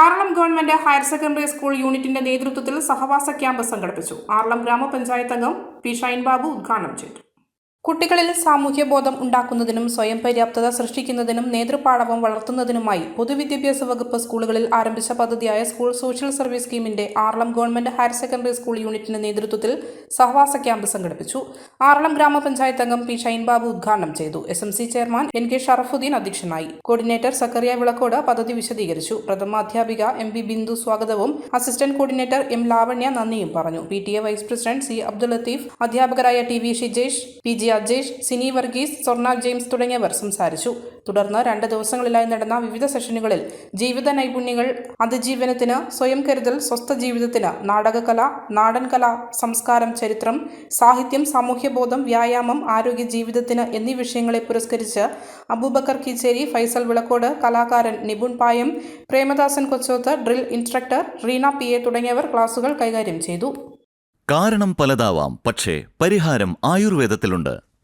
Aralam government higher secondary school യൂണിറ്റിന്റെ നേതൃത്വത്തിൽ സഹവാസ camp സംഘടിപ്പിച്ചു. ആറളം ഗ്രാമപഞ്ചായത്ത് അംഗം പി ഷൈൻ ബാബു ഉദ്ഘാടനം ചെയ്തു. കുട്ടികളിൽ സാമൂഹ്യ ബോധം ഉണ്ടാക്കുന്നതിനും സ്വയം പര്യാപ്തത സൃഷ്ടിക്കുന്നതിനും നേതൃപാടവം വളർത്തുന്നതിനുമായി പൊതുവിദ്യാഭ്യാസ വകുപ്പ് സ്കൂളുകളിൽ ആരംഭിച്ച പദ്ധതിയായ school social service സ്കീമിന്റെ Aralam government higher secondary school യൂണിറ്റിന്റെ നേതൃത്വത്തിൽ സഹവാസ ക്യാമ്പ് സംഘടിപ്പിച്ചു. ആറളം ഗ്രാമപഞ്ചായത്ത് അംഗം പി. ഷൈൻബാബു ഉദ്ഘാടനം ചെയ്തു. S. M. C. Chairman N. K. Sharafuddin അധ്യക്ഷനായി. കോർഡിനേറ്റർ സക്കറിയ വിളക്കോട് പദ്ധതി വിശദീകരിച്ചു. പ്രഥമ അധ്യാപിക എം. ബി ബിന്ദു സ്വാഗതവും അസിസ്റ്റന്റ് കോർഡിനേറ്റർ എം. ലാവണ്യ നന്ദിയും പറഞ്ഞു. P. T. A vice president C. Abdul Latheef അധ്യാപകരായ T. V. Shijesh P. G. Ajesh Sini Varghese Swarna James തുടങ്ങിയവർ സംസാരിച്ചു. തുടർന്ന് രണ്ട് ദിവസങ്ങളിലായി നടന്ന വിവിധ സെഷനുകളിൽ ജീവിത നൈപുണ്യങ്ങൾ അതിജീവനത്തിന് സ്വയം കരുതൽ സ്വസ്ഥ ജീവിതത്തിന് നാടകകല നാടൻകല സംസ്കാരം ചരിത്രം സാഹിത്യം സാമൂഹ്യബോധം വ്യായാമം ആരോഗ്യ ജീവിതത്തിന് എന്നീ വിഷയങ്ങളെ പുരസ്കരിച്ച് അബൂബക്കർ കീച്ചേരി ഫൈസൽ വിളക്കോട് കലാകാരൻ Nipun Payam Premadasan Kochoth drill instructor Reena P A തുടങ്ങിയവർ ക്ലാസുകൾ കൈകാര്യം ചെയ്തു. കാരണം പലതാവാം പക്ഷേ പരിഹാരം ആയുർവേദത്തിലുണ്ട്.